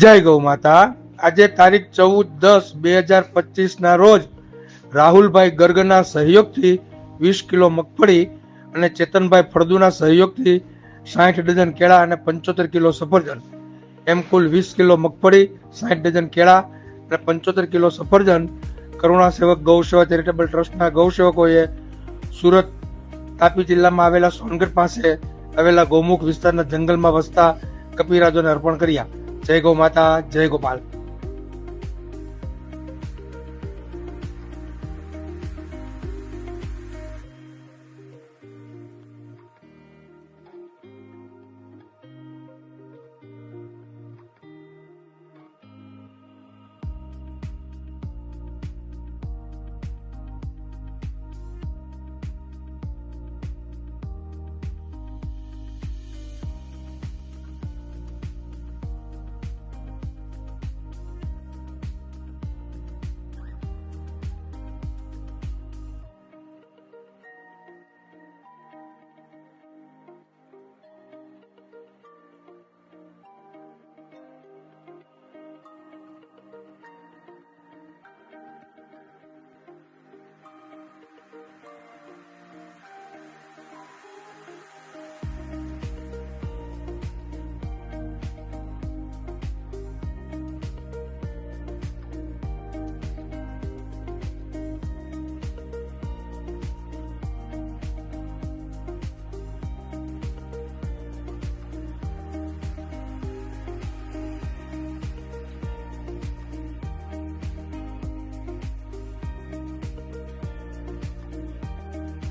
જય ગૌ માતા. આજે તારીખ ચૌદ દસ બે હજાર પચીસ ના રોજ રાહુલભાઈ ગર્ગના સહયોગથી વીસ કિલો મગફળી અને ચેતનભાઈ ફળદુના સહયોગથી સાઠ ડઝન કેળા અને પંચોતેર કિલો સફરજન. એમ કુલ વીસ કિલો મગફળી, સાઠ ડઝન કેળા અને પંચોતેર કિલો સફરજન કરુણા સેવક ગૌસેવા ચેરિટેબલ ટ્રસ્ટના ગૌસેવકોએ સુરત, તાપી જિલ્લામાં આવેલા સોનગઢ પાસે આવેલા ગૌમુખ વિસ્તારના જંગલમાં વસતા કપિરાજોને અર્પણ કર્યા. જય ગૌ માતા જય ગોપાલ.